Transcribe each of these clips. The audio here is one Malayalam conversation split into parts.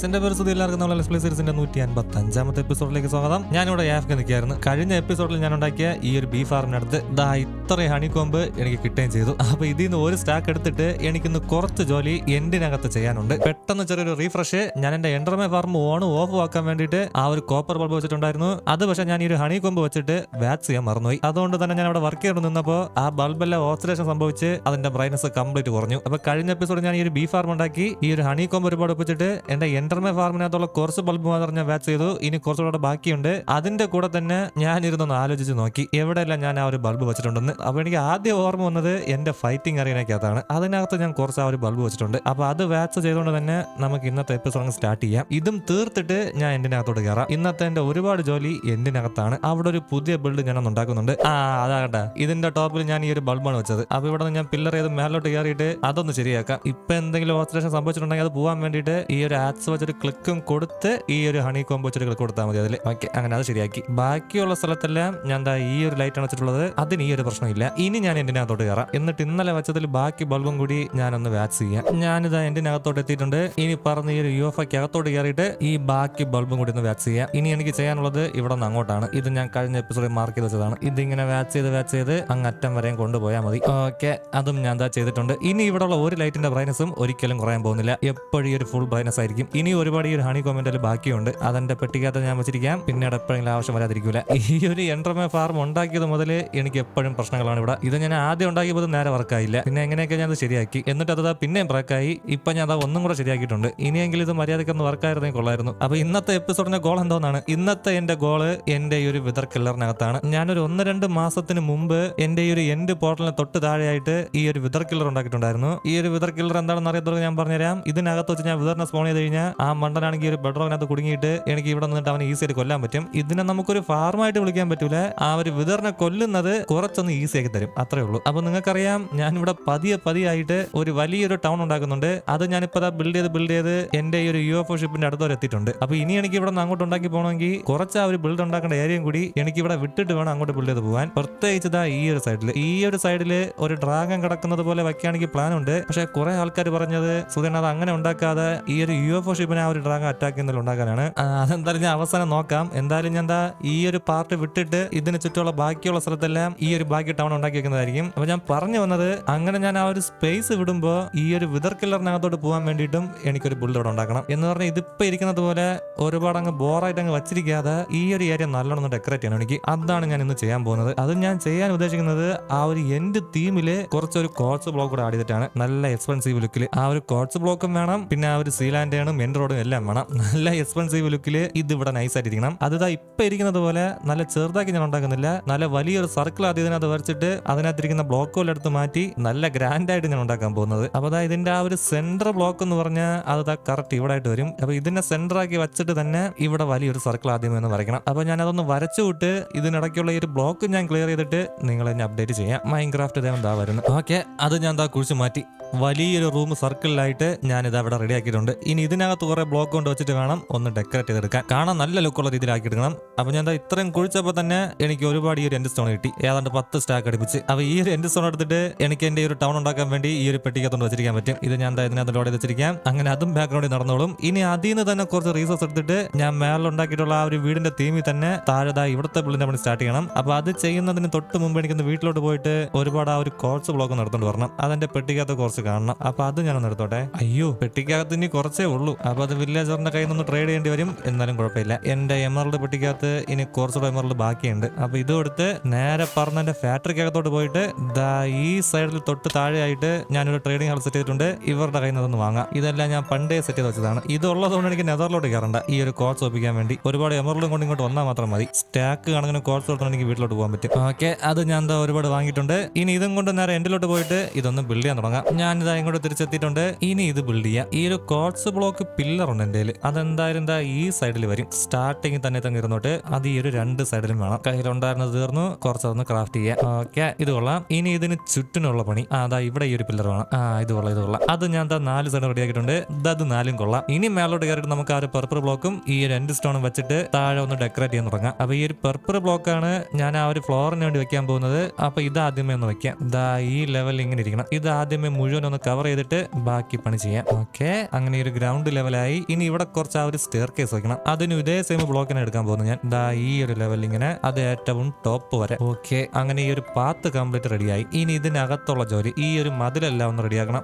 ഗൈസിന്റെ പേര് എല്ലാവർക്കും നമ്മളെ എക്സ്പ്ലൈ പ്ലേ സീരീസിന്റെ നൂറ്റി അൻപത്തി അഞ്ചാമത്തെ എപ്പിസോഡിലേക്ക് സ്വാഗതം. ഞാനിവിടെ യാഫ്ക്ക് നിൽക്കുകയായിരുന്നു. കഴിഞ്ഞ എപ്പിസോഡിൽ ഞാൻ ഉണ്ടാക്കിയ ഈ ഒരു ബീഫ് ഫാർമിനടുത്ത് ദാ ഹണി ഹണിക്കോമ്പ് എനിക്ക് കിട്ടുകയും ചെയ്തു. അപ്പൊ ഇതിൽ നിന്ന് ഒരു സ്റ്റാക്ക് എടുത്തിട്ട് എനിക്കിന്ന് കുറച്ച് ജോലി എൻഡിനകത്ത് ചെയ്യാനുണ്ട്. പെട്ടെന്ന് ചെറിയൊരു റീഫ്രഷ് ഞാൻ എന്റെ എൻഡർമേ ഫാർം ഓൺ ഓഫ് ആക്കാൻ വേണ്ടിയിട്ട് ആ ഒരു കോപ്പർ ബൾബ് വെച്ചിട്ടുണ്ടായിരുന്നു. അത് പക്ഷേ ഞാൻ ഈ ഒരു ഹണി കൊമ്പ് വെച്ചിട്ട് വാക്സ് ചെയ്യാൻ മറന്നുപോയി. അതുകൊണ്ട് തന്നെ ഞാൻ അവിടെ വർക്ക് ചെയ്ത് നിന്നപ്പോൾ ആ ബൾബെല്ലാം ഓസിലേഷൻ സംഭവിച്ച് അതിന്റെ ബ്രൈറ്റ്നസ് കംപ്ലീറ്റ് കുറഞ്ഞു. അപ്പൊ കഴിഞ്ഞ എപ്പിസോഡ് ഞാൻ ഈ ഒരു ബീഫ് ഫാർം ഉണ്ടാക്കി ഈ ഒരു ഹണി കൊമ്പ് ഒരുപാട് വെച്ചിട്ട് എന്റെ എൻഡർമേ ഫാർമിനകത്തുള്ള കുറച്ച് ബൾബ് മാത്രം ഞാൻ വാച്ച് ചെയ്തു. ഇനി കുറച്ചുകൂടെ ബാക്കിയുണ്ട്. അതിന്റെ കൂടെ തന്നെ ഞാൻ ഇരുന്ന് ആലോചിച്ച് നോക്കി. എവിടെയെല്ലാം ഞാൻ ആ ഒരു ബൾബ് വെച്ചിട്ടുണ്ടെന്ന്. അപ്പൊ എനിക്ക് ആദ്യം ഓർമ്മ വന്നത് എന്റെ ഫൈറ്റിംഗ് അറിയാനൊക്കെയാണ് അതിനകത്ത് ഞാൻ കുറച്ച് ആ ഒരു ബൾബ് വെച്ചിട്ടുണ്ട്. അപ്പൊ അത് വാച്ച് ചെയ്തുകൊണ്ട് തന്നെ നമുക്ക് ഇന്നത്തെ എപ്പിസോഡ് സ്റ്റാർട്ട് ചെയ്യാം. ഇതും തീർത്തിട്ട് ഞാൻ എന്റിനകത്തോട്ട് കയറാം ഇന്നത്തെ എന്റെ ഒരുപാട് ജോലി എന്റിനകത്താണ് അവിടെ ഒരു പുതിയ ബിൽഡ് ഞാൻ ഉണ്ടാക്കുന്നുണ്ട്. ആ അതാകട്ടെ. ഇതിന്റെ ടോപ്പിൽ ഞാൻ ഈ ഒരു ബൾബാണ് വെച്ചത്. അപ്പൊ ഇവിടെ നിന്ന് ഞാൻ പില്ലർ ചെയ്ത് മേലോട്ട് കയറിയിട്ട് അതൊന്ന് ശരിയാക്കാം. ഇപ്പൊ എന്തെങ്കിലും ഓസ്ട്രേഷൻ സംഭവിച്ചിട്ടുണ്ടെങ്കിൽ അത് പോകാൻ വേണ്ടിയിട്ട് ഈ ഒരു ആക്സ് വെച്ചൊരു ക്ലിക്കും കൊടുത്ത് ഈ ഒരു ഹണി കോമ്പ് വെച്ചൊരു ക്ലിക്ക് കൊടുത്താൽ മതി അതിൽ ഓക്കെ അങ്ങനെ അത് ശരിയാക്കി. ബാക്കിയുള്ള സ്ഥലത്തെല്ലാം ഞാൻ എന്താ ഈ ഒരു ലൈറ്റ് ആണ് വെച്ചിട്ടുള്ളത്. അതിന് ഈ ഒരു പ്രശ്നമില്ല. ഇനി ഞാൻ എന്റിനകത്തോട്ട് കയറാം എന്നിട്ട് ഇന്നലെ വെച്ചതിൽ ബാക്കി ബൾബും കൂടി ഞാനൊന്ന് വാച്ച് ചെയ്യാം. ഞാനിതാ എന്റിനകത്തോട്ട് എത്തിയിട്ടുണ്ട്? ഇനി പറഞ്ഞ ഈ ഒരു യു എഫ് അകത്തോട്ട് കയറിയിട്ട് ഈ ബാക്കി ബൾബും കൂടി ഒന്ന് വാച്ച് ചെയ്യാം. ഇനി എനിക്ക് ചെയ്യാനുള്ളത് ഇവിടെ നിന്ന് അങ്ങോട്ടാണ്. ഇത് ഞാൻ കഴിഞ്ഞ എപ്പിസോഡിൽ മാർക്ക് ചെയ്ത് വെച്ചതാണ്. ഇതിങ്ങനെ വാച്ച് ചെയ്ത് വാച്ച് ചെയ്ത് അങ്ങ് അറ്റം വരെയും കൊണ്ടുപോയാൽ മതി. ഓക്കെ അതും ഞാൻ എന്താ ചെയ്തിട്ടുണ്ട്. ഇനി ഇവിടെയുള്ള ഒരു ലൈറ്റിന്റെ ബ്രൈറ്റ്നസും ഒരിക്കലും കുറയാൻ പോകുന്നില്ല. എപ്പോഴും ഒരു ഫുൾ ബ്രൈനസ് ആയിരിക്കും. ഇനി ഒരുപാട് ഈ ഒരു ഹണി കോമെന്റിൽ ബാക്കിയുണ്ട്. അതെന്റെ പെട്ടിക്കകത്ത് ഞാൻ വെച്ചിരിക്കാം പിന്നീട് എപ്പോഴെങ്കിലും ആവശ്യം വരാതിരിക്കൂല. ഈ ഒരു എൻട്രമേ ഫാർം ഉണ്ടാക്കിയത് മുതൽ എനിക്ക് എപ്പോഴും പ്രശ്നങ്ങളാണ് ഇവിടെ. ഇത് ഞാൻ ആദ്യം ഉണ്ടാക്കിയപ്പോൾ നേരെ വർക്കായില്ല പിന്നെ എങ്ങനെയൊക്കെ ഞാൻ അത് ശരിയാക്കി? എന്നിട്ട് അത് പിന്നെയും ബ്രേക്കായി ഇപ്പൊ ഞാൻ അത് ഒന്നും കൂടെ ശരിയാക്കിയിട്ടുണ്ട്. ഇനിയെങ്കിലും ഇത് മര്യാദയ്ക്ക് ഒന്ന് വർക്കായിരുന്നെങ്കിൽ കൊള്ളായിരുന്നു. അപ്പൊ ഇന്നത്തെ എപ്പിസോഡിന്റെ ഗോൾ എന്തോന്നാണ്? ഇന്നത്തെ എന്റെ ഗോൾ എന്റെ ഈ ഒരു വിതർ കില്ലറിനകത്താണ് ഞാനൊരു ഒന്ന് രണ്ട് മാസത്തിന് മുമ്പ് എന്റെ ഈ ഒരു എൻഡ് പോർട്ടലിന് തൊട്ട് താഴെയായിട്ട് ഈ ഒരു വിതർ കില്ലർ ഉണ്ടാക്കിയിട്ടുണ്ടായിരുന്നു. ഈ ഒരു വിതർ കില്ലർ എന്താണെന്ന് അറിയാത്തവർക്ക് ഞാൻ പറഞ്ഞുതരാം. ഇതിനകത്ത് വെച്ച് ഞാൻ വിതറിനെ സ്പോൺ ചെയ്ത് കഴിഞ്ഞാൽ ആ മണ്ടനാണെങ്കിൽ ഒരു ബെഡ്റോക്കിനകത്ത് കുടുങ്ങിയിട്ട് എനിക്ക് ഇവിടെ നിന്നിട്ട് അവനെ ഈസി ആയിട്ട് കൊല്ലാൻ പറ്റും. ഇതിനെ നമുക്കൊരു ഫാർമായിട്ട് വിളിക്കാൻ പറ്റൂല. ആ ഒരു വിതറിനെ കൊല്ലുന്നത് കുറച്ചൊന്ന് ഈസി ആക്കി തരും. അത്രേ ഉള്ളൂ. അപ്പൊ നിങ്ങൾക്കറിയാം ഞാൻ ഇവിടെ പതിയെ പതിയായിട്ട് ഒരു വലിയൊരു ടൗൺ ഉണ്ടാക്കുന്നുണ്ട്. അത് ഞാനിപ്പോ ബിൽഡ് ചെയ്ത് ബിൽഡ് ചെയ്ത് എന്റെ ഈ ഒരു യു എഫ് ഷിപ്പിന്റെ അടുത്തോടെ എത്തിയിട്ടുണ്ട്. അപ്പൊ ഇനി എനിക്ക് ഇവിടെ നിന്ന് അങ്ങോട്ട് ഉണ്ടാക്കി പോകണമെങ്കിൽ കുറച്ച് ആ ഒരു ബിൽഡ് ഉണ്ടാക്കേണ്ട ഏരിയയും കൂടി എനിക്ക് ഇവിടെ വിട്ടിട്ട് വേണം അങ്ങോട്ട് ബിൽഡ് ചെയ്ത് പോകാൻ. പ്രത്യേകിച്ച് ദാ ഈ ഒരു സൈഡിൽ ഈ ഒരു സൈഡിൽ ഒരു ഡ്രാഗൺ കിടക്കുന്നത് പോലെ വെക്കുകയാണെങ്കിൽ പ്ലാൻ ഉണ്ട്. പക്ഷെ കുറെ ആൾക്കാർ പറഞ്ഞത് സുധൻ അത് അങ്ങനെ ഉണ്ടാക്കാതെ ഈ ഒരു യു എഫ് ഷിപ്പിനെ ആ ഒരു ഡ്രാഗൺ അറ്റാക്ക് ചെയ്യുന്നതിൽ ഉണ്ടാക്കാനാണ്. അതെന്തായാലും ഞാൻ അവസാനം നോക്കാം. എന്തായാലും ഞാൻ എന്താ ഈ ഒരു പാർട്ട് വിട്ടിട്ട് ഇതിന് ചുറ്റുമുള്ള ബാക്കിയുള്ള സ്ഥലത്തെല്ലാം ഈ ഒരു ബാക്കി ടൗൺ ഉണ്ടാക്കി വെക്കുന്നതായിരിക്കും. അപ്പൊ ഞാൻ പറഞ്ഞു വന്നത് അങ്ങനെ ഞാൻ ആ ഒരു സ്പേസ് വിടുമ്പോൾ ഈ ഒരു വിതർ കില്ലറിനകത്തോട്ട് പോകാൻ വേണ്ടിയിട്ടും എനിക്കൊരു ബിൽഡ് അവിടെ ഉണ്ടാക്കണം. എന്ന് പറഞ്ഞാൽ ഇതിപ്പോ ഇരിക്കുന്നത് പോലെ ഒരുപാട് അങ്ങ് ബോറായിട്ട് അങ്ങ് വച്ചിരിക്കാതെ ഈ ഒരു ഏരിയ നല്ലോണം ഡെക്കറേറ്റ് ചെയ്യണം എനിക്ക്. അതാണ് ഞാൻ ഇന്ന് ചെയ്യാൻ പോകുന്നത്. അത് ഞാൻ ചെയ്യാൻ ഉദ്ദേശിക്കുന്നത് ആ ഒരു എൻഡ് തീമിൽ കുറച്ചൊരു കോട്സ് ബ്ലോക്ക് കൂടെ ആഡ് ചെയ്തിട്ടാണ്. നല്ല എക്സ്പെൻസീവ് ലുക്കിൽ ആ ഒരു കോട്സ് ബ്ലോക്കും വേണം. പിന്നെ ആ ഒരു സീലാൻഡേണും മെൻ റോഡും എല്ലാം വേണം. നല്ല എക്സ്പെൻസീവ് ലുക്കിൽ ഇത് ഇവിടെ നൈസ് ആയിട്ടിരിക്കണം. അത് ദാ ഇപ്പൊ ഇരിക്കുന്നത് പോലെ നല്ല ചെറുതാക്കി ഞാൻ ഉണ്ടാക്കുന്നില്ല. നല്ല വലിയൊരു സർക്കിൾ ആദ്യം ഇതിനകത്ത് വരച്ചിട്ട് അതിനകത്തിരിക്കുന്ന ബ്ലോക്കുകൾ എടുത്ത് മാറ്റി നല്ല ഗ്രാൻഡ് ആയിട്ട് ഞാൻ ഉണ്ടാക്കാൻ പോകുന്നത്. അപ്പൊ അതാ ഇതിന്റെ ആ ഒരു സെന്റർ ബ്ലോക്ക് എന്ന് പറഞ്ഞാൽ അത് കറക്റ്റ് ഇവിടെ ആയിട്ട് വരും. അപ്പൊ ഇതിനെ സെന്റർ ആക്കി വെച്ചിട്ട് തന്നെ ഇവിടെ വലിയൊരു സർക്കിൾ ആദ്യം എന്ന് വരയ്ക്കണം. അപ്പൊ ഞാൻ അതൊന്ന് വരച്ചു വിട്ട് ഇതിനിടയ്ക്കുള്ള ഈ ഒരു ബ്ലോക്ക് ഞാൻ ക്ലിയർ ചെയ്തിട്ട് നിങ്ങൾ എന്നെ അപ്ഡേറ്റ് ചെയ്യാം. മൈൻക്രാഫ്റ്റ് ഇതേ ദാ വരുന്നു. ഓക്കെ അത് ഞാൻ ദാ കുഴിച്ച് മാറ്റി. വലിയൊരു റൂം സർക്കിളിലായിട്ട് ഞാൻ ഇത് അവിടെ റെഡി ആക്കിയിട്ടുണ്ട്. ഇനി ഇതിനകത്ത് കുറെ ബ്ലോക്ക് കൊണ്ട് വെച്ചിട്ട് വേണം ഒന്ന് ഡെക്കറേറ്റ് ചെയ്തെടുക്കാൻ. കാണാൻ നല്ല ലുക്കുള്ള രീതിയിലാക്കി എടുക്കണം അപ്പൊ ഞാൻ ഇത്രയും കുഴിച്ചപ്പോൾ തന്നെ എനിക്ക് ഒരുപാട് ഈ ഒരു എൻഡ് സ്റ്റോൺ കിട്ടി. ഏതാണ്ട് പത്ത് സ്റ്റാക്ക് അടിപ്പിച്ച്. അപ്പൊ ഈ ഒരു എൻഡ് സ്റ്റോൺ എടുത്തിട്ട് എനിക്ക് എന്റെ ഒരു ടൗൺ ഉണ്ടാക്കാൻ വേണ്ടി ഈ ഒരു പെട്ടിക്കത്തോണ്ട് വെച്ചിരിക്കാൻ പറ്റും. ഇത് ഞാൻ ഇതിനകത്ത് ലോഡ് ചെയ്ത് വെച്ചിരിക്കാം. അങ്ങനെ അതും ബാക്ക്ഗ്രൗണ്ടിൽ നടന്നോളും. ഇനി അതിൽ നിന്ന് തന്നെ കുറച്ച് റീസോഴ്സ് എടുത്തിട്ട് ഞാൻ മേളിലുണ്ടാക്കിയിട്ടുള്ള ആ ഒരു വീടിന്റെ തീമിൽ തന്നെ താഴെ ഇവിടുത്തെ ബിൽഡിന്റെ പണി സ്റ്റാർട്ട് ചെയ്യണം. അപ്പൊ അത് ചെയ്യുന്നതിന് തൊട്ട് മുമ്പ് എനിക്ക് വീട്ടിലോട്ട് പോയിട്ട് ഒരുപാട് ആ ഒരു കോഴ്സ് ബ്ലോക്ക് നടത്തോണ്ട് വരണം. അതെന്റെ പെട്ടിക്കകത്ത് കുറച്ച് കാണണം. അപ്പൊ അത് ഞാൻ നടത്തോട്ടെ അയ്യോ പെട്ടിക്കകത്ത് ഇനി കുറച്ചേ ഉള്ളൂ. അപ്പൊ അത് വില്ലേജറിന്റെ കയ്യിൽ നിന്ന് ട്രേഡ് ചെയ്യേണ്ടി വരും. എന്നാലും കുഴപ്പമില്ല. എന്റെ എമറൽഡ് പെട്ടിക്കകത്ത് ഇനി കുറച്ചുകൂടെ എമറൽഡ് ബാക്കിയുണ്ട്. അപ്പോൾ ഇത് കൊടുത്ത് നേരെ പറഞ്ഞ എന്റെ ഫാക്ടറിക്കകത്തോട്ട് പോയിട്ട് ദാ ഈ സൈഡിൽ തൊട്ട് താഴെയായിട്ട് ഞാനൊരു ട്രേഡിംഗ് ഹാൾ സെറ്റ് ചെയ്തിട്ടുണ്ട്. ഇവരുടെ കയ്യിൽ നിന്ന് വാങ്ങാം. ഇതെല്ലാം ഞാൻ പണ്ടേ സെറ്റ് ചെയ്ത് വെച്ചതാണ്. ഇതുള്ളതുകൊണ്ട് എനിക്ക് നെതറിലോട്ട് കയറണ്ട ഈ ഒരു കോഴ്സ് ഒപ്പിക്കാൻ വേണ്ടി. ഒരുപാട് എമറൽഡും കൊണ്ട് ഇങ്ങോട്ട് വന്നാൽ മാത്രം മതി. സ്റ്റാക്ക് കണക്കിന് കോഴ്സ് കൊടുത്താൽ എനിക്ക് വീട്ടിലോട്ട് പോകാൻ പറ്റും. ഓക്കെ അത് ഞാൻ എന്താ ഒരുപാട് വാങ്ങിയിട്ടുണ്ട്. ഇനി ഇതും കൊണ്ട് നേരെ എൻഡിലോട്ട് പോയിട്ട് ഇതൊന്ന് ബിൽഡ് ചെയ്യാൻ തുടങ്ങാം. ഞാൻ ഇതാ ഇങ്ങോട്ട് തിരിച്ചെത്തിയിട്ടുണ്ട്. ഇനി ഇത് ബിൽഡ് ചെയ്യാം. ഈ ഒരു കോഴ്സ് ബ്ലോക്ക് പില്ലർ ഉണ്ട് എന്റെ കയ്യിൽ അതെന്തായാലും എന്താ ഈ സൈഡിൽ വരും. സ്റ്റാർട്ടിങ് തന്നെ തന്നെ ഇരുന്നോട്ട്. അത് ഈ ഒരു രണ്ട് സൈഡിലും വേണം. കയ്യിലുണ്ടായിരുന്നത് തീർന്നു. കുറച്ചതൊന്ന് ക്രാഫ്റ്റ് ചെയ്യാം. ഓക്കെ ഇത് കൊള്ളാം. ഇനി ഇതിന് ചുറ്റിനുള്ള പണി. അതാ ഇവിടെ ഈ ഒരു പില്ലർ വേണം. ആ ഇത് കൊള്ളാം ഇത് കൊള്ളാം. അത് ഞാൻ ദാ നാല് സൈഡ് റെഡിയാക്കിയിട്ടുണ്ട് അത് നാലും കൊള്ളാം. ഇനി മേലോട്ട് കയറിയിട്ട് നമുക്ക് ആ ഒരു പെർപ്പർ ബ്ലോക്കും ഈ രണ്ട് സ്റ്റോണും വെച്ചിട്ട് താഴെ ഒന്ന് ഡെക്കറേറ്റ് ചെയ്യാൻ തുടങ്ങാം. അപ്പൊ ഈ ഒരു പെർപ്പിൾ ബ്ലോക്കാണ് ഞാൻ ആ ഒരു ഫ്ലോറിന് വേണ്ടി വെക്കാൻ പോകുന്നത്. അപ്പൊ ഇത് ആദ്യമേ ഒന്ന് വെക്കാം. ഇതാ ഈ ലെവൽ ഇങ്ങനെ ഇരിക്കണം. ഇത് ആദ്യമേ മുഴുവൻ ഒന്ന് കവർ ചെയ്തിട്ട് ബാക്കി പണി ചെയ്യാം. ഓക്കെ അങ്ങനെ ഈ ഒരു ഗ്രൗണ്ട് ലെവലായി. ഇനി ഇവിടെ കുറച്ച് ആ ഒരു സ്റ്റെയർ കേസ് വെക്കണം. അതിന് ഇതേ സെയിം ബ്ലോക്കിനെ എടുക്കാൻ പോകുന്നു ഞാൻ. ദാ ഈ ഒരു ലെവൽ ഇങ്ങനെ അത് ഏറ്റവും ടോപ്പ് വരെ. ഓക്കെ അങ്ങനെ ഈ ഒരു പാത്ത് കംപ്ലീറ്റ് റെഡിയായി ഇനി ഇതിനകത്തുള്ള ജോലി ഈ ഒരു മതിലെല്ലാം ഒന്ന് റെഡിയാക്കണം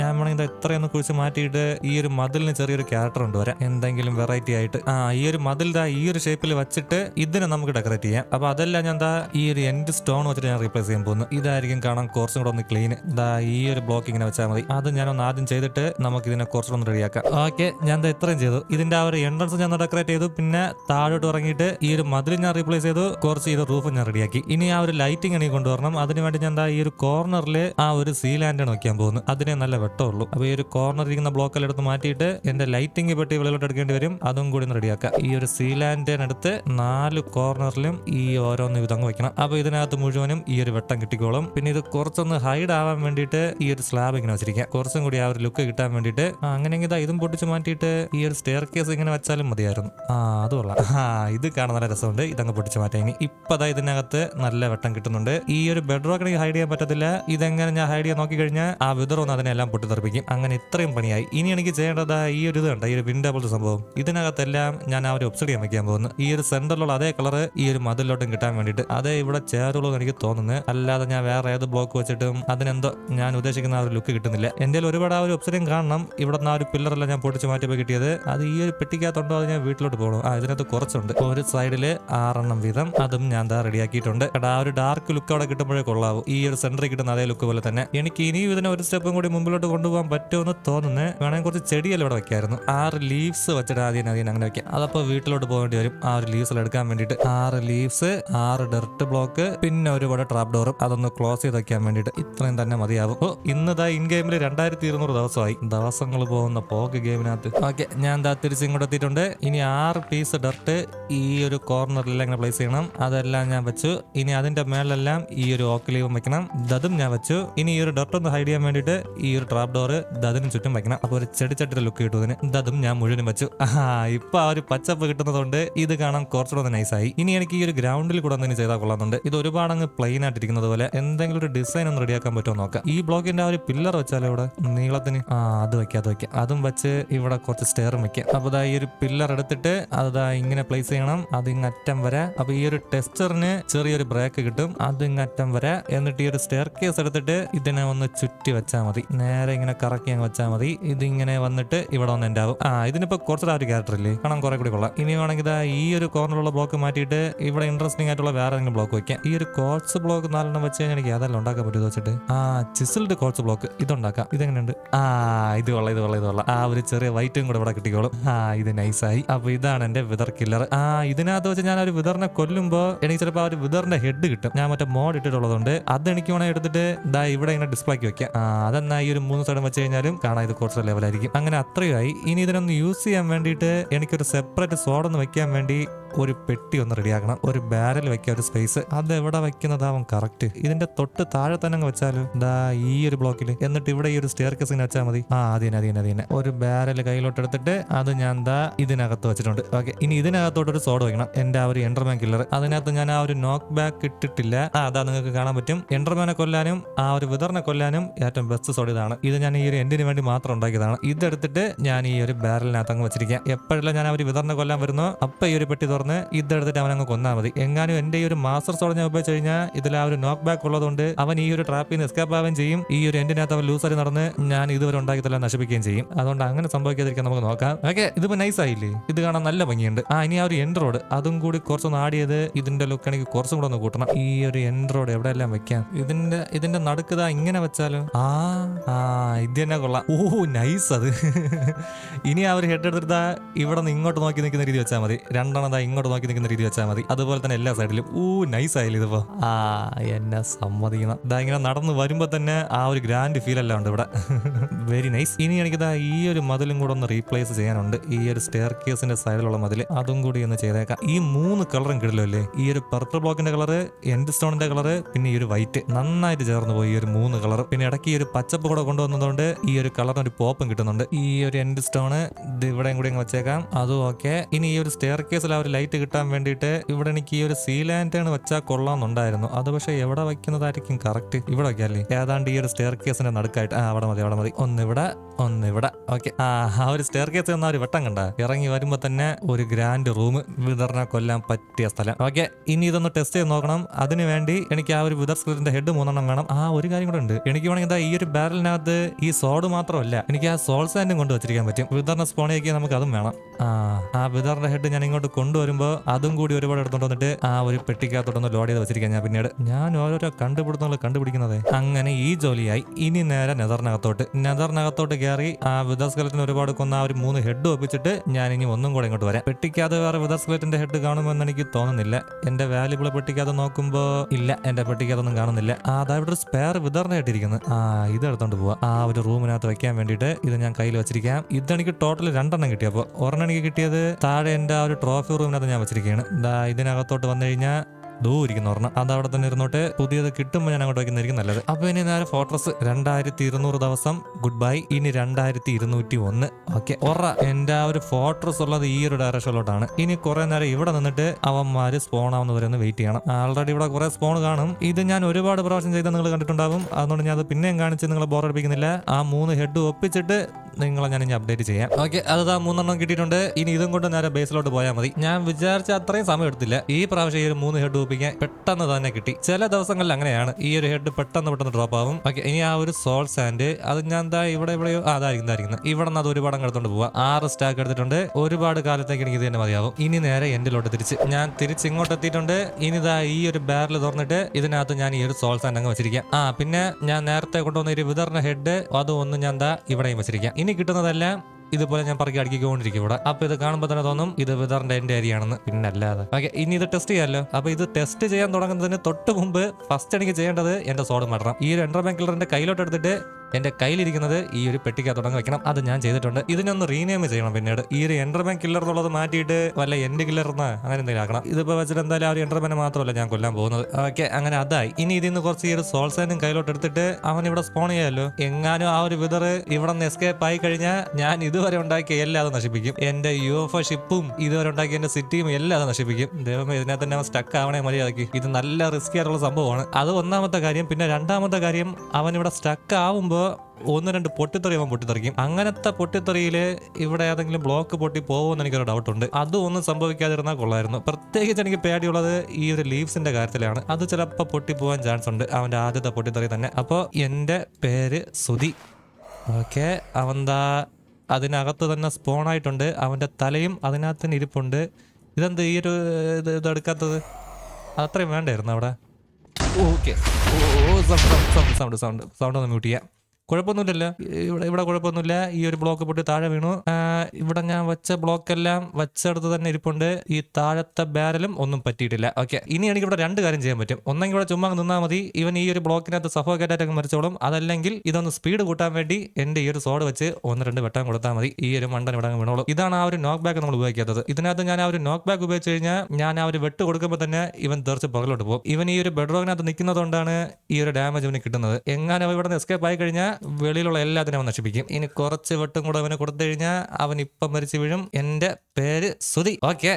ഞാൻ വേണമെങ്കിൽ ഇത് എത്രയൊന്ന് കുറിച്ച് മാറ്റിയിട്ട് ഈ ഒരു മതിലിന് ചെറിയൊരു ക്യാരക്ടർ ഉണ്ട് വരാം. എന്തെങ്കിലും വെറൈറ്റി ആയിട്ട്. ആ ഈ ഒരു മതിൽ ദാ ഈ ഒരു ഷേപ്പിൽ വെച്ചിട്ട് ഇതിനെ നമുക്ക് ഡെക്കറേറ്റ് ചെയ്യാം. അപ്പൊ അതെല്ലാം ഞാൻ ദാ ഈ ഒരു എൻഡ് സ്റ്റോൺ വെച്ചിട്ട് ഞാൻ റീപ്ലേസ് ചെയ്യാൻ പോകുന്നു. ഇതായിരിക്കും കാണാൻ കുറച്ചും കൂടെ ഒന്ന് ക്ലീൻ ദാ ഈ ഒരു ബ്ലോക്ക് ഇങ്ങനെ വെച്ചാൽ മതി. അത് ഞാനൊന്ന് ആദ്യം ചെയ്തിട്ട് നമുക്ക് ഇതിനെ കുറച്ചുകൂടെ ഒന്ന് റെഡിയാക്കാം ഓക്കെ ഞാൻ ഇത് ഇത്രയും ചെയ്തു. ഇതിന്റെ ആ ഒരു എൻട്രൻസ് ഞാൻ ഡെക്കറേറ്റ് ചെയ്തു. പിന്നെ താഴോട്ട് ഇറങ്ങിയിട്ട് ഈ ഒരു മതിൽ ഞാൻ റീപ്ലേസ് ചെയ്തു. കുറച്ച് ഒരു റൂഫ് ഞാൻ റെഡിയാക്കി ഇനി ആ ഒരു ലൈറ്റിംഗ് എനിക്ക് കൊണ്ടുവരണം. അതിനുവേണ്ടി ഞാൻ ഈ ഒരു കോർണറിൽ ആ ഒരു സീ ലാൻഡാണ് വെക്കാൻ പോകുന്നത് അതിനെ നല്ല വെട്ടമുള്ളൂ. അപ്പൊ ഈ ഒരു കോർണർ ഇരിക്കുന്ന ബ്ലോക്കെല്ലാം എടുത്ത് മാറ്റിയിട്ട് എന്റെ ലൈറ്റിംഗ് പെട്ടി വെളിയിലോട്ട് എടുക്കേണ്ടി വരും. അതും കൂടി ഒന്ന് റെഡിയാക്കാം ഈ ഒരു സീ ലാൻഡിനടുത്ത് നാല് കോർണറിലും ഈ ഓരോന്ന് വിധങ്ങ് വെക്കണം. അപ്പൊ ഇതിനകത്ത് മുഴുവനും ഈ ഒരു വെട്ടം കിട്ടിക്കോളും. പിന്നെ ഇത് കുറച്ചൊന്ന് ഹൈഡ് ആവാൻ വേണ്ടിയിട്ട് ഈ ഒരു സ്ലാബ് ഇങ്ങനെ വെച്ചിരിക്കാം. കുറച്ചും കൂടി ആ ഒരു ലുക്ക് കിട്ടാൻ വേണ്ടിയിട്ട്. അങ്ങനെയെങ്കിൽ ഇതും ഇതും പൊട്ടിച്ച് മാറ്റിയിട്ട് ഈ ഒരു സ്റ്റെയർ കേസ് ഇങ്ങനെ വെച്ചാലും മതിയായിരുന്നു. ആ അത് കൊള്ളാം. ആ ഇത് കാണാൻ നല്ല രസമുണ്ട്. ഇതങ്ങ് പൊട്ടിച്ച് മാറ്റാം ഇനി. ഇപ്പൊ ദാ ഇതിനകത്ത് നല്ല വെട്ടം കിട്ടുന്നുണ്ട്. ഈ ഒരു ബെഡ്റോക്ക് എനിക്ക് ഹൈഡ് ചെയ്യാൻ പറ്റത്തില്ല. ഇതെങ്ങനെ ഞാൻ ഹൈഡ് ചെയ്യാൻ നോക്കി കഴിഞ്ഞാൽ ആ വിതർ ഒന്ന് അതിനെല്ലാം പൊട്ടിത്തെറിപ്പിക്കും. അങ്ങനെ ഇത്രയും പണിയായി. ഇനി എനിക്ക് ചെയ്യേണ്ടത് ഈ ഒരു ഇത് കണ്ട? ഈ ഒരു വിൻഡോ സംഭവം. ഇതിനകത്തെല്ലാം ഞാൻ ആ ഒരു ഒബ്സൈഡ് ചെയ്യാൻ വെക്കാൻ പോകുന്നു. ഈ ഒരു സെന്ററിലുള്ള അതേ കളർ ഈ ഒരു മതിലോട്ടും കിട്ടാൻ വേണ്ടിയിട്ട് അതേ ഇവിടെ ചേരുള്ളൂ എനിക്ക് തോന്നുന്നു. അല്ലാതെ ഞാൻ വേറെ ഏത് ബ്ലോക്ക് വെച്ചിട്ടും അതിനെന്തോ ഞാൻ ഉദ്ദേശിക്കുന്ന ആ ഒരു ലുക്ക് കിട്ടുന്നില്ല. എന്റെ ഒരുപാട് ആ ഒരു ഒബ്സൈഡിയും കാണണം. ഇവിടെ നിന്ന് ആ ഒരു പില്ലറെല്ലാം ഞാൻ പൊട്ടിച്ച് മാറ്റിയപ്പോൾ കിട്ടിയത്. അത് ഈ ഒരു പെട്ടിക്കകത്തുണ്ടോ അത് ഞാൻ വീട്ടിലോട്ട് പോകണം ആ ഇതിനകത്ത് കുറച്ചുണ്ട്. ഒരു സൈഡിൽ ആറെണ്ണം വീതം. അതും ഞാൻ ദാ റെഡിയാക്കിയിട്ടുണ്ട്. കട ആ ഒരു ഡാർക്ക് ലുക്ക് അവിടെ കിട്ടുമ്പോഴേ കൊള്ളാവും. ഈ ഒരു സെന്ററിൽ കിട്ടുന്ന അതേ ലുക്ക് പോലെ തന്നെ. എനിക്ക് ഇനിയും ഇതിനെ ഒരു സ്റ്റെപ്പും കൂടി മുമ്പിലോട്ട് കൊണ്ടുപോകാൻ പറ്റുമെന്ന് തോന്നുന്നേ വേണമെങ്കിൽ കുറച്ച് ചെടിയെല്ലാം ഇവിടെ വെക്കായിരുന്നു. ആറ് ലീവ്സ് വെച്ചിട്ട് ആദ്യം ആദ്യം അങ്ങനെ വെക്കാം. അതപ്പോൾ വീട്ടിലോട്ട് പോകേണ്ടി വരും. ആ ഒരു ലീവ്സ് എടുക്കാൻ വേണ്ടിയിട്ട്. ആറ് ലീവ്സ് ആറ് ഡെർട്ട് ബ്ലോക്ക് പിന്നെ ഒരുപാട് ട്രാപ്പ് ഡോറും അതൊന്ന് ക്ലോസ് ചെയ്ത് വെക്കാൻ വേണ്ടിയിട്ട് ഇത്രയും തന്നെ മതിയാവും. ഓ ഇൻ ഗെയിമിൽ രണ്ടായിരത്തി ഇരുന്നൂറ് ദിവസമായി. ദിവസങ്ങൾ പോകുന്ന പോക്ക് ഗെയിമിനകത്ത് ഓക്കെ ഞാൻ എന്താ തിരിച്ചും ഇങ്ങോട്ട് എത്തിയിട്ടുണ്ട്. ഇനി ആറ് പീസ് ഡർട്ട് ഈ ഒരു കോർണറിലെല്ലാം ഇങ്ങനെ പ്ലേസ് ചെയ്യണം. അതെല്ലാം ഞാൻ വെച്ചു. ഇനി അതിന്റെ മേളിലെല്ലാം ഈ ഒരു ഓക്ക് ലീവ് വെക്കണം. ദതും ഞാൻ വെച്ചു. ഇനി ഈ ഒരു ഡർട്ട് ഒന്ന് ഹൈഡ് ചെയ്യാൻ വേണ്ടിയിട്ട് ഈ ഒരു ട്രാപ്പ് ഡോറ് ദതിനും ചുറ്റും വെക്കണം. അപ്പോൾ ഒരു ചെടിച്ചട്ടിയുടെ ലുക്ക് കിട്ടും ഇതിന് ദതും ഞാൻ മുഴുവനും വെച്ചു. ആ ഇപ്പൊ ആ ഒരു പച്ചപ്പ് കിട്ടുന്നതുകൊണ്ട് ഇത് കാണാൻ കുറച്ചുകൂടെ നൈസായി ഇനി എനിക്ക് ഈ ഒരു ഗ്രൗണ്ടിൽ കൂടെ എന്തെങ്കിലും ചെയ്താൽ കൊള്ളാന്നുണ്ട് ഇത് ഒരുപാട് അങ്ങ് പ്ലെയിൻ ആയിട്ടിരിക്കുന്നത് പോലെ എന്തെങ്കിലും ഒരു ഡിസൈൻ ഒന്ന് റെഡിയാക്കാൻ പറ്റുമോ നോക്കാം. ഈ ബ്ലോക്കിന്റെ ആ ഒരു പില്ലർ വെച്ചാലോ ഇവിടെ? നീളത്തിന്? ആ അത് വെക്കാം അത് വെക്കാം. അതും വെച്ച് ഇവിടെ കുറച്ച് സ്റ്റെയർ വെക്കാം. അപ്പൊ ഇതാ ഈ ഒരു പില്ലർ എടുത്തിട്ട് അത് ഇങ്ങനെ പ്ലേസ് ചെയ്യണം. അത് ഇങ്ങറ്റം വരെ. അപ്പൊ ഈ ഒരു ടെസ്റ്ററിന് ചെറിയൊരു ബ്രേക്ക് കിട്ടും. അത് ഇങ്ങറ്റം വരെ. എന്നിട്ട് ഈ ഒരു സ്റ്റെയർ കേസ് എടുത്തിട്ട് ഇതിനെ ഒന്ന് ചുറ്റി വെച്ചാൽ മതി. നേരെ ഇങ്ങനെ കറക്കി അങ്ങ് വെച്ചാൽ മതി. ഇതിങ്ങനെ വന്നിട്ട് ഇവിടെ ഒന്ന് എന്റെ ആവും. ആ ഇതിനിപ്പോ കുറച്ചുകൂടെ ഒരു ക്യാരക്ടർ ഇല്ലേ? കാണാൻ കുറെ കൂടി കൊള്ളാം. ഇനി വേണമെങ്കിൽ ഇതാ ഈ ഒരു കോർണറുള്ള ബ്ലോക്ക് മാറ്റിയിട്ട് ഇവിടെ ഇൻട്രസ്റ്റിംഗ് ആയിട്ടുള്ള വേറെ ഏതെങ്കിലും ബ്ലോക്ക് വെക്കാം. ഈ ഒരു കോർട്സ് ബ്ലോക്ക് നാലെണ്ണം വെച്ച് കഴിഞ്ഞാൽ എനിക്ക് അതെല്ലാം ഉണ്ടാക്കാൻ പറ്റുമോ വെച്ചിട്ട്? ആ ചിസിൽഡ് കോർട്സ് ബ്ലോക്ക് ഇതുണ്ടാക്കാം. ഇതെങ്ങനെയുണ്ട്? ആ ഇത് കൊള്ളാം ഇത് കൊള്ളാം ഇത് കൊള്ളാം. ആ ഒരു വൈറ്റും കൂടെ ഇവിടെ കിട്ടിക്കോളും. ആ ഇത് നൈസായി അപ്പൊ ഇതാണ് എന്റെ വിതർ കില്ലർ ആ ഇതിനകത്ത് വെച്ച് ഞാൻ ഒരു വിതറിനെ കൊല്ലുമ്പോ എനിക്ക് ചിലപ്പോൾ ആ ഒരു വിതറിന്റെ ഹെഡ് കിട്ടും. ഞാൻ മറ്റേ മോഡ് ഇട്ടിട്ടുള്ളതുകൊണ്ട് അത് എനിക്ക് വേണേ എടുത്തിട്ട് ദാ ഇവിടെ ഇങ്ങനെ ഡിസ്പ്ലേക്ക് വെക്കാം. ആ അതെന്നാ ഈ ഒരു മൂന്ന് സൈഡും വെച്ച് കഴിഞ്ഞാലും കാണാൻ ഇത് കുറച്ച് ലെവലായിരിക്കും അങ്ങനെ അത്രയായി ഇനി ഇതിനൊന്ന് യൂസ് ചെയ്യാൻ വേണ്ടിയിട്ട് എനിക്കൊരു സെപ്പറേറ്റ് സോഡൊന്ന് വെക്കാൻ വേണ്ടി ഒരു പെട്ടി ഒന്ന് റെഡിയാക്കണം. ഒരു ബാരൽ വെക്കാൻ ഒരു സ്പേസ് അത് എവിടെ വെക്കുന്നതാവും കറക്റ്റ് ഇതിന്റെ തൊട്ട് താഴെ തന്നെ അങ്ങ് വെച്ചാലോ? ദാ ഈ ഒരു ബ്ലോക്കിൽ എന്നിട്ട് ഇവിടെ ഈ ഒരു സ്റ്റെയർ കേസിന് വെച്ചാൽ മതി. ആ അതിനെ അതിനെ അതിനെ ഒരു ബാരൽ കയ്യിലോട്ട് എടുത്തിട്ട് അത് ഞാൻ ദാ ഇതിനകത്ത് വെച്ചിട്ടുണ്ട്. ഓക്കെ ഇനി ഇതിനകത്തോട്ട് ഒരു സോഡ് വെക്കണം. എന്റെ ആ ഒരു എൻഡർമാൻ കില്ലർ അതിനകത്ത് ഞാൻ ആ ഒരു നോക്ക് ബാക്ക് ഇട്ടിട്ടില്ല. ആ അതാ നിങ്ങൾക്ക് കാണാൻ പറ്റും. എന്റർമാനെ കൊല്ലാനും ആ ഒരു വിതറിനെ കൊല്ലാനും ഏറ്റവും ബെസ്റ്റ് സോഡ് ഇതാണ്. ഇത് ഞാൻ ഈ ഒരു എൻഡിന് വേണ്ടി മാത്രം ഉണ്ടാക്കിയതാണ്. ഇതെടുത്തിട്ട് ഞാൻ ഈ ഒരു ബാരലിനകത്ത് അങ്ങ് വെച്ചിരിക്കാം. എപ്പോഴെല്ലാം ഞാൻ ആ ഒരു വിതറിനെ കൊല്ലാൻ വരുന്നോ അപ്പൊ ഈ ഒരു പെട്ടി തുറന്ന് ഇതെടുത്തിട്ട് അവൻ അങ്ങ് കൊന്നാൽ മതി. എങ്ങാനും എന്റെ ഈ ഒരു മാസ്റ്റർ സോഡ് ഞാൻ ഉപയോഗിച്ച് കഴിഞ്ഞാൽ ഇതിൽ ആ ഒരു നോക്ക് ബാക്ക് ഉള്ളതുകൊണ്ട് അവൻ ഈ ഒരു ട്രാപ്പിൽ നിന്ന് എസ്കേപ്പ് ആവുകയും ചെയ്യും. ഈ ഒരു എൻഡിനകത്ത് അവൻ ലൂസായി നടന്ന് ഞാൻ ഇതുവരെ ഉണ്ടാക്കിയതെല്ലാം നശിപ്പിക്കുകയും ചെയ്യും. അതുകൊണ്ട് അങ്ങനെ സംഭവിക്കാതിരിക്കാൻ നമുക്ക് നോക്കാം. ഓക്കെ ഇതിപ്പോ നൈസ് ആയില്ലേ? ഇത് കാണാൻ നല്ല ഭംഗിയുണ്ട്. ആ ഇനി ആ ഒരു എൻട്രോഡ് അതും കൂടി കുറച്ചൊന്ന് ആടിയത് ഇതിന്റെ ലുക്ക് എനിക്ക് കുറച്ചും കൂടെ ഒന്ന് കൂട്ടണം. ഈ ഒരു എൻട്രോഡ് എവിടെയെല്ലാം വെക്കാം? ഇതിന്റെ ഇതിന്റെ നടുക്കതാ ഇങ്ങനെ വെച്ചാലോ? ആ ആ ഇത് തന്നെ കൊള്ളാം. ഓ നൈസ് അത്. ഇനി ആ ഒരു ഹെഡ് എടുത്തിട്ട് ഇവിടെ നിന്ന് ഇങ്ങോട്ട് നോക്കി നിൽക്കുന്ന രീതി വെച്ചാൽ മതി. രണ്ടെണ്ണം ഇങ്ങോട്ട് നോക്കി നിൽക്കുന്ന രീതി വെച്ചാൽ മതി. അതുപോലെ തന്നെ എല്ലാ സൈഡിലും ഊ നൈസ് ആയില്ല ഇതിപ്പോ ആ എന്നെ സമ്മതിക്കണം. ഇതാ ഇങ്ങനെ നടന്ന് വരുമ്പോ തന്നെ ആ ഒരു ഗ്രാൻഡ് ഫീൽ എല്ലാം ഉണ്ട് ഇവിടെ. വെരി നൈസ് ഇനി എനിക്ക് ദാ ഈ ഒരു മതിലും കൂടെ ഒന്ന് റീപ്ലേസ് ചെയ്യാനുണ്ട്. ഈ ഒരു സ്റ്റെയർ കേസിന്റെ സൈഡിലുള്ള മതിൽ അതും കൂടി ഒന്ന് ചെയ്തേക്കാം. ഈ മൂന്ന് കളറും കിടിലല്ലേ ഈ ഒരു പർപ്പിൾ ബ്ലോക്കിന്റെ കളറ് എൻഡ് സ്റ്റോണിന്റെ കളറ് പിന്നെ ഈ ഒരു വൈറ്റ് നന്നായിട്ട് ചേർന്ന് പോയി ഈ ഒരു മൂന്ന് കളർ പിന്നെ ഇടയ്ക്ക് ഈ ഒരു പച്ചപ്പ് കൂടെ കൊണ്ടുവന്നതുകൊണ്ട് ഈ ഒരു കളറിന് ഒരു പോപ്പും കിട്ടുന്നുണ്ട്. ഈ ഒരു എൻഡ് സ്റ്റോണ് ഇവിടെയും കൂടി വെച്ചേക്കാം. അതും ഓക്കെ ഇനി ഈ ഒരു സ്റ്റെയർ കേസിൽ ആ ഒരു ലൈറ്റ് കിട്ടാൻ വേണ്ടിയിട്ട് ഇവിടെ എനിക്ക് ഈ ഒരു സീ ലാന്റേൺ വെച്ചാൽ കൊള്ളാമെന്നുണ്ടായിരുന്നു. അത് പക്ഷേ എവിടെ വയ്ക്കുന്നതായിരിക്കും കറക്റ്റ്? ഇവിടെ വയ്ക്കാല്ലേ ഏതാണ്ട് ഈ ഒരു സ്റ്റെയർ കേസിന്റെ നടുക്കായിട്ട്. ആ അവിടെ മതി അവിടെ മതി. ഒന്നിവിടെ ഒന്നിവിടെ. ഓക്കെ. ആ ആ ഒരു സ്റ്റെയർ കേസ് എന്ന ഒരു വെട്ടം കണ്ട. ഇറങ്ങി വരുമ്പോ തന്നെ ഒരു ഗ്രാൻഡ് റൂം വിതറിനെ കൊല്ലാൻ പറ്റിയ സ്ഥലം. ഓക്കെ. ഇനി ഇതൊന്ന് ടെസ്റ്റ് ചെയ്ത് നോക്കണം. അതിനു വേണ്ടി എനിക്ക് ആ ഒരു വിതർ സ്കില്ലിന്റെ ഹെഡ് മൂന്നെണ്ണം വേണം. ആ ഒരു കാര്യം കൂടെ ഉണ്ട്. എനിക്ക് വേണമെങ്കിൽ എന്താ ഈ ഒരു ബാരലിനകത്ത് ഈ സോഡ് മാത്രമല്ല എനിക്ക് ആ സോൾ സാൻഡും കൊണ്ട് വെച്ചിരിക്കാൻ പറ്റും. വിതറിനെ സ്പോണിയാക്കി നമുക്ക് അതും വേണം. ആ ആ വിതറിന്റെ ഹെഡ് ഞാൻ ഇങ്ങോട്ട് കൊണ്ടുവരുമ്പോൾ അതും കൂടി ഒരുപാട് എടുത്തോണ്ട് വന്നിട്ട് ആ ഒരു പെട്ടിക്കകത്തോട്ടൊന്ന് ലോഡ് ചെയ്ത് വെച്ചിരിക്കാൻ ഞാൻ പിന്നീട്. ഞാൻ ഓരോരോ കണ്ടുപിടുത്തങ്ങൾ കണ്ടുപിടിക്കുന്നത്. അങ്ങനെ ഈ ജോലിയായി. ഇനി നേരെ നെതറിനകത്തോട്ട്. നെതറിനകത്തോട്ട് കയറി ആ വിദർസ്കലത്തിന് ഒരുപാട് കൊന്ന ആ ഒരു മൂന്ന് ഹെഡ് ഒപ്പിച്ചിട്ട് ഞാൻ ഇനി ഒന്നും കൂടെ ഇങ്ങോട്ട് വരാം. പെട്ടിക്കകത്ത് വേറെ വിദർസ്കലത്തിന്റെ ഹെഡ് കാണുമെന്ന് എനിക്ക് തോന്നുന്നില്ല. എന്റെ വാല്യുബിൾ പെട്ടിക്കകത്ത് നോക്കുമ്പോ ഇല്ല. എന്റെ പെട്ടിക്കകത്തൊന്നും കാണുന്നില്ല. ആ അതാ ഇവിടെ സ്പെയർ വിതറിനെ ഇട്ടിരിക്കുന്നത് ആ ഇത് എടുത്തോണ്ട് പോവാ. ആ ഒരു റൂമിനകത്ത് വെക്കാൻ വേണ്ടിയിട്ട് ഇത് ഞാൻ കയ്യിൽ വെച്ചിരിക്കാം. ഇതെനിക്ക് ടോട്ടൽ രണ്ടെണ്ണം കിട്ടിയപ്പോൾ ഒരെണ്ണം എനിക്ക് കിട്ടിയത് താഴെ എന്റെ ആ ഒരു ട്രോഫി റൂമിനകത്ത് ഞാൻ വെച്ചിരിക്കുകയാണ്. ഇതിനകത്തോട്ട് വന്നു കഴിഞ്ഞാൽ ദൂ ഇരിക്കുന്ന ഒരെണ്ണം അത് അവിടെ തന്നെ ഇരുന്നോട്ട്. പുതിയത് കിട്ടുമ്പോൾ ഞാൻ അങ്ങോട്ട് വയ്ക്കുന്നതായിരിക്കും നല്ലത്. അപ്പൊ ഇനി നേരെ ഫോട്ടോസ് രണ്ടായിരത്തി ഇരുന്നൂറ് ദിവസം ഗുഡ് ബൈ ഇനി രണ്ടായിരത്തി ഇരുന്നൂറ്റി ഒന്ന് ഓക്കെ. ഒറ. എന്റെ ആ ഒരു ഫോട്ടോസ് ഉള്ളത് ഈ ഒരു ഡയറക്ഷനിലോട്ടാണ്. ഇനി കുറെ നേരം ഇവിടെ നിന്നിട്ട് അവന്മാര് സ്പോൺ ആവുന്നവരെ ഒന്ന് വെയിറ്റ് ചെയ്യണം. ആൾറെഡി ഇവിടെ കുറെ സ്പോൺ കാണും. ഇത് ഞാൻ ഒരുപാട് പ്രാവശ്യം ചെയ്ത് നിങ്ങൾ കണ്ടിട്ടുണ്ടാവും. അതുകൊണ്ട് ഞാൻ അത് പിന്നെയും കാണിച്ച് നിങ്ങളെ ബോറടിപ്പിക്കുന്നില്ല ആ മൂന്ന് ഹെഡ് ഒപ്പിച്ചിട്ട് നിങ്ങളെ ഞാൻ ഇനി അപ്ഡേറ്റ് ചെയ്യാം. ഓക്കെ. അത് ആ മൂന്നെണ്ണം കിട്ടിയിട്ടുണ്ട്. ഇനി ഇതും കൊണ്ട് നേരെ ബേസിലോട്ട് പോയാൽ മതി. ഞാൻ വിചാരിച്ച അത്രയും സമയം എടുത്തില്ല. ഈ പ്രാവശ്യം ഈ ഒരു മൂന്ന് ഹെഡ് ഒപ്പിക്കാൻ പെട്ടെന്ന് തന്നെ കിട്ടി. ചില ദിവസങ്ങളിൽ അങ്ങനെയാണ്. ഈ ഒരു ഹെഡ് പെട്ടെന്ന് പെട്ടെന്ന് ഡ്രോപ്പ് ആവും. ഓക്കെ ഇനി ആ ഒരു സോൾ സാൻഡ് അത് ഞാൻ എന്താ ഇവിടെ ഇവിടെയോ ആ, അതായിരിക്കും ഇതായിരിക്കുന്നത് ഇവിടെ നിന്ന് അത് ഒരുപാട് എടുത്തോണ്ട് പോവാം. ആറ് സ്റ്റാക്ക് എടുത്തിട്ടുണ്ട്. ഒരുപാട് കാലത്തേക്ക് എനിക്ക് ഇത് തന്നെ മതിയാവും. ഇനി നേരെ എൻഡിലോട്ട് തിരിച്ച്. ഞാൻ തിരിച്ച് ഇങ്ങോട്ട് എത്തിയിട്ടുണ്ട്. ഇനി ഇതാ ഈ ഒരു ബാരൽ തുറന്നിട്ട് ഇതിനകത്ത് ഞാൻ ഈ ഒരു സോൾ സാൻഡ് അങ്ങ് വെച്ചിരിക്കാം. ആ പിന്നെ ഞാൻ നേരത്തെ കൊണ്ടുവന്ന ഒരു വിതർണ ഹെഡ് അതും ഒന്ന് ഞാൻ എന്താ ഇവിടെയും വെച്ചിരിക്കാം. ഇനി കിട്ടുന്നതെല്ലാം ഇതുപോലെ ഞാൻ പറക്കി അടുക്കിക്കൊണ്ടിരിക്കും ഇവിടെ. അപ്പൊ ഇത് കാണുമ്പോൾ തന്നെ തോന്നും ഇത് വിതറിന്റെ എന്റെ ഏരിയയാണെന്ന് പിന്നെ അല്ലാതെ ഓക്കെ ഇനി ഇത് ടെസ്റ്റ് ചെയ്യാമല്ലോ അപ്പൊ ഇത് ടെസ്റ്റ് ചെയ്യാൻ തുടങ്ങുന്നതിന് തൊട്ട് മുമ്പ് ഫസ്റ്റ് എനിക്ക് ചെയ്യേണ്ടത് എന്റെ സോഡ് മാറ്റണം ഈ ഒരു എൻഡർമാൻ കില്ലറിന്റെ കയ്യിലോട്ട് എടുത്തിട്ട് എന്റെ കയ്യിലിരിക്കുന്നത് ഈ ഒരു പെട്ടിക്കകത്ത് തുടങ്ങി വെക്കണം. അത് ഞാൻ ചെയ്തിട്ടുണ്ട്. ഇതിനൊന്ന് റീനെയിം ചെയ്യണം പിന്നീട്. ഈ ഒരു എന്റർമാൻ കില്ലർ എന്നുള്ളത് മാറ്റിയിട്ട് വല്ല എന്റെ കില്ലർ എന്ന് അങ്ങനെ എന്തെങ്കിലും ആക്കണം. ഇതിപ്പോൾ വെച്ചിട്ട് എന്തായാലും ആ ഒരു എന്റർമാനെ മാത്രമല്ല ഞാൻ കൊല്ലാൻ പോകുന്നത്. ഓക്കെ അങ്ങനെ അതായി. ഇനി ഇതിൽ നിന്ന് കുറച്ച് ഈ ഒരു സോൾസാനും കയ്യിലോട്ട് എടുത്തിട്ട് അവൻ ഇവിടെ സ്പോൺ ചെയ്യാമല്ലോ എങ്ങാനും ആ ഒരു വിതർ ഇവിടെ നിന്ന് എസ്കേപ്പ് ആയി കഴിഞ്ഞാൽ ഞാൻ ഇതുവരെ ഉണ്ടാക്കിയ എല്ലാം അത് നശിപ്പിക്കും. എന്റെ യു എഫ് ഷിപ്പും ഇതുവരെ ഉണ്ടാക്കിയ എന്റെ സിറ്റിയും എല്ലാം അത് നശിപ്പിക്കും. ദൈവമേ ഇതിനകത്ത് തന്നെ അവൻ സ്റ്റക്ക് ആവണേ മര്യാദയ്ക്ക് ഇത് നല്ല റിസ്ക് ആയിട്ടുള്ള സംഭവമാണ്. അത് ഒന്നാമത്തെ കാര്യം. പിന്നെ രണ്ടാമത്തെ കാര്യം അവൻ ഇവിടെ സ്റ്റക്ക് ആവുമ്പോൾ ഒന്ന് രണ്ട് അവൻ പൊട്ടിത്തെറിക്കും. അങ്ങനത്തെ പൊട്ടിത്തെറിയിൽ ഇവിടെ ഏതെങ്കിലും ബ്ലോക്ക് പൊട്ടി പോകുമെന്ന് എനിക്കൊരു ഡൗട്ട് ഉണ്ട്. അതും ഒന്നും സംഭവിക്കാതിരുന്നാൽ കൊള്ളായിരുന്നു. പ്രത്യേകിച്ച് എനിക്ക് പേടിയുള്ളത് ഈ ഒരു ലീവ്സിന്റെ കാര്യത്തിലാണ്. അത് ചിലപ്പോൾ പൊട്ടി പോകാൻ ചാൻസ് ഉണ്ട്. അവന്റെ ആദ്യത്തെ പൊട്ടിത്തെറി തന്നെ. അപ്പോൾ എന്റെ പേര് സുധി. ഓക്കെ അവന്താ അതിനകത്ത് തന്നെ സ്പോണായിട്ടുണ്ട് അവന്റെ തലയും അതിനകത്ത് തന്നെ ഇരിപ്പുണ്ട്. ഇതെന്ത് ഈ ഒരു ഇത് ഇത് എടുക്കാത്തത്? അത്രയും വേണ്ടായിരുന്നു അവിടെ. ഓക്കെ. ഓ sound sound sound sound sound ഒന്ന് മ്യൂട്ട് ചെയ്യാം. കുഴപ്പമൊന്നുമില്ലല്ലോ. ഇവിടെ ഇവിടെ കുഴപ്പമൊന്നുമില്ല. ഈ ഒരു ബ്ലോക്ക് പൊട്ടി താഴെ വീണു. ഇവിടെ ഞാൻ വെച്ച ബ്ലോക്ക് എല്ലാം വെച്ചെടുത്ത് തന്നെ ഇരിപ്പുണ്ട്. ഈ താഴത്തെ ബാരലും ഒന്നും പറ്റിയിട്ടില്ല. ഓക്കെ ഇനി എനിക്ക് ഇവിടെ രണ്ട് കാര്യം ചെയ്യാൻ പറ്റും. ഒന്നെങ്കിൽ ഇവിടെ ചുമ്മാ നിന്നാൽ മതി. ഇവൻ ഈ ഒരു ബ്ലോക്കിനകത്ത് സഫോക്കേറ്റ് ആയിട്ട് മരിച്ചോളും. അതല്ലെങ്കിൽ ഇതൊന്ന് സ്പീഡ് കൂട്ടാൻ വേണ്ടി എന്റെ ഈ ഒരു സോഡ് വെച്ച് ഒന്ന് രണ്ട് വെട്ടം കൊടുത്താൽ മതി. ഈ ഒരു മണ്ടൻ ഇവിടെ വീണോളൂ. ഇതാണ് ആ ഒരു നോക്ക് ബാക്ക് നമ്മൾ ഉപയോഗിക്കാത്തത്. ഇതിനകത്ത് ഞാൻ ആ ഒരു നോക്ക് ബാക്ക് ഉപയോഗിച്ച് കഴിഞ്ഞാൽ ഞാൻ ആ ഒരു വെട്ട് കൊടുക്കുമ്പോൾ തന്നെ ഇവൻ തെറിച്ച് പുറകിലോട്ട് പോകും. ഇവൻ ഈ ഒരു ബെഡ്റോക്കിനകത്ത് നിൽക്കുന്നതുകൊണ്ടാണ് ഈ ഒരു ഡാമേജ് ഇവന് കിട്ടുന്നത്. എങ്ങാനും ഇവിടെ നിന്ന് എസ്കേപ്പ് ആയി കഴിഞ്ഞാൽ വെളിയിലുള്ള എല്ലാത്തിനും അവൻ നശിപ്പിക്കും. ഇനി കുറച്ച് വെട്ടും കൂടെ അവന് കൊടുത്തു കഴിഞ്ഞാൽ അവൻ ഇപ്പം മരിച്ചു വീഴും. എന്റെ പേര് സുതി ഓക്കെ.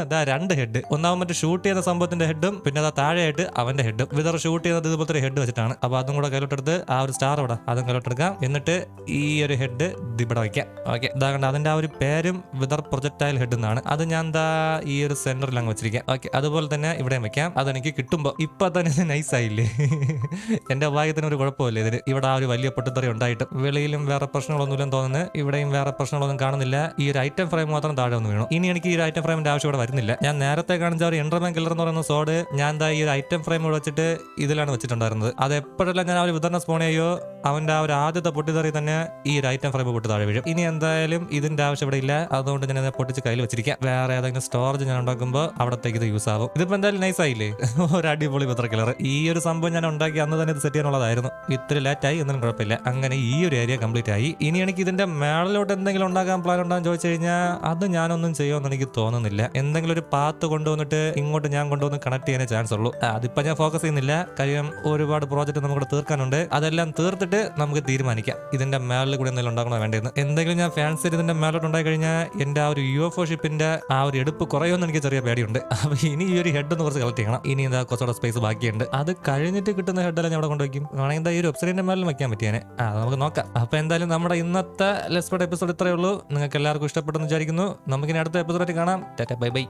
അതാ രണ്ട് ഹെഡ് ഒന്നാമത് മറ്റേ ഷൂട്ട് ചെയ്യുന്ന സംഭവത്തിന്റെ ഹെഡും പിന്നെ അതാ താഴെയായിട്ട് അവന്റെ ഹെഡും വിതർ ഷൂട്ട് ചെയ്യുന്നത് ഇതുപോലത്തെ ഒരു ഹെഡ് വെച്ചിട്ടാണ്. അപ്പൊ അതും കൂടെ കയ്യിലോട്ടെടുത്ത് ആ ഒരു സ്റ്റാർ അവിടെ അതും കയ്യിലോട്ടെടുക്കാം. എന്നിട്ട് ഈ ഒരു ഹെഡ് ഇവിടെ വയ്ക്കാം. ഓക്കെ. ഇതാ കണ്ട അതിന്റെ ആ ഒരു പേരും വിതർ പ്രൊജക്ടൈൽ ഹെഡ് എന്നാണ്. അത് ഞാൻ എന്താ ഈ ഒരു സെന്ററിൽ അങ്ങ് വെച്ചിരിക്കാം. ഓക്കെ. അതുപോലെ തന്നെ ഇവിടെയും വെക്കാം. അതെനിക്ക് കിട്ടുമ്പോൾ ഇപ്പൊ തന്നെ നൈസ് ആയില്ലേ? എന്റെ ഭാഗ്യത്തിന് ഒരു കുഴപ്പമില്ല ഇതിന് ഇവിടെ ആ ഒരു വലിയ പൊട്ടിത്തെറി ഉണ്ടായിട്ട് വെളിയിലും വേറെ പ്രശ്നങ്ങളൊന്നുമില്ലെന്ന് തോന്നുന്നു. ഇവിടെയും വേറെ പ്രശ്നങ്ങളൊന്നും കാണുന്നില്ല. ഈ ഒരു ഐറ്റം ഫ്രെയിം മാത്രം താഴെ ഒന്ന് വീണു. ഇനി എനിക്ക് ഈ ഒരു ഐറ്റം ഫ്രെയിമിന്റെ ആവശ്യം ഇവിടെ വരുന്നില്ല. ഞാൻ നേരത്തെ കാണിച്ച ഒരു ഇന്റർമെൻ കില്ലർ എന്ന് പറയുന്ന സോഡ് ഞാൻ എന്താ ഈ ഒരു ഐറ്റം ഫ്രെയിം ഇവിടെ വെച്ചിട്ട് ഇതിലാണ് വെച്ചിട്ടുണ്ടായിരുന്നത്. അത് എപ്പോഴെല്ലാം ഞാൻ ആ ഒരു വിതരണ സ്പോൺ ചെയ്യോ? അവന്റെ ആ ഒരു ആദ്യത്തെ പൊട്ടിത്തെറി തന്നെ ഈ ഒരു ഐറ്റം ഫ്രെയിം പൊട്ടി താഴെ വീഴും. ഇനി എന്തായാലും ഇതിന്റെ ആവശ്യം ഇവിടെ ഇല്ല. അതുകൊണ്ട് ഞാൻ അതിനെ പൊട്ടിച്ച് കയ്യിൽ വെച്ചിരിക്കാം. വേറെ ഏതെങ്കിലും സ്റ്റോറേജ് ഞാൻ ഉണ്ടാക്കുമ്പോൾ അവിടത്തേക്ക് ഇത് യൂസ് ആവും. ഇതിപ്പോ എന്തായാലും നൈസ് ആയില്ലേ? ഒരു അടിപൊളി പത്ര കിളർ ഈ ഒരു സംഭവം ഞാൻ ഉണ്ടാക്കി അന്ന് തന്നെ ഇത് സെറ്റ് ചെയ്യാനുള്ളതായിരുന്നു. ഇത്ര ലേറ്റായി ഒന്നും കുഴപ്പമില്ല. അങ്ങനെ ഈ ഒരു ഏരിയ കംപ്ലീറ്റ് ആയി. ഇനി എനിക്ക് ഇതിന്റെ മേളിലോട്ട് എന്തെങ്കിലും ഉണ്ടാക്കാൻ പ്ലാൻ ഉണ്ടാകാൻ ചോദിച്ചു കഴിഞ്ഞാൽ അത് ഞാനൊന്നും ചെയ്യുമെന്ന് എനിക്ക് തോന്നുന്നില്ല. എന്തെങ്കിലും ഒരു പാത്ത് കൊണ്ടുവന്നിട്ട് ഇങ്ങോട്ട് ഞാൻ കൊണ്ടുവന്ന് കണക്ട് ചെയ്യാനേ ചാൻസ് ഉള്ളൂ. അതിപ്പോൾ അതിപ്പോ ഞാൻ ഫോക്കസ് ചെയ്യുന്നില്ല. കാര്യം ഒരുപാട് പ്രോജക്റ്റ് നമുക്ക് തീർക്കാനുണ്ട്. അതെല്ലാം തീർത്തിട്ട് എടുത്തിട്ട് നമുക്ക് തീരുമാനിക്കാം. ഇതിന്റെ മേളിൽ കൂടി എന്തെങ്കിലും ഉണ്ടാക്കണോ വേണ്ടതെന്ന് എന്തെങ്കിലും ഞാൻ ഫാൻസ് ഇതിന്റെ മേലോട്ട് ഉണ്ടായി കഴിഞ്ഞാൽ എന്റെ ആ ഒരു യു എഫ് ആ ഒരു എടുപ്പ് കുറയുമെന്ന് എനിക്ക് ചെറിയ പേടിയുണ്ട്. അപ്പോൾ ഇനി ഈ ഒരു ഹെഡ് ഒന്ന് കുറച്ച് കളക്ട് ചെയ്യണം. ഇനി എന്താ കുറച്ചുകൂടെ സ്പേസ് ബാക്കിയുണ്ട്. അത് കഴിഞ്ഞിട്ട് കിട്ടുന്ന ഹെഡെല്ലാം ഞാൻ അവിടെ കൊണ്ടുവയ്ക്കും. വേണമെങ്കിൽ എന്താ ഈ ഒരു വെബ്സൈറ്റിന്റെ മേളിൽ വെക്കാൻ പറ്റിയാനെ. ആ നമുക്ക് നോക്കാം. അപ്പോൾ എന്തായാലും നമ്മുടെ ഇന്നത്തെ ലെസ്പോട്ട് എപ്പിസോഡ് ഇത്രയേ ഉള്ളൂ. നിങ്ങൾക്ക് എല്ലാവർക്കും ഇഷ്ടപ്പെട്ടെന്ന് വിചാരിക്കുന്നു. നമുക്കിനി അടുത്ത എപ്പിസോഡായിട്ട് കാണാം. Bye bye.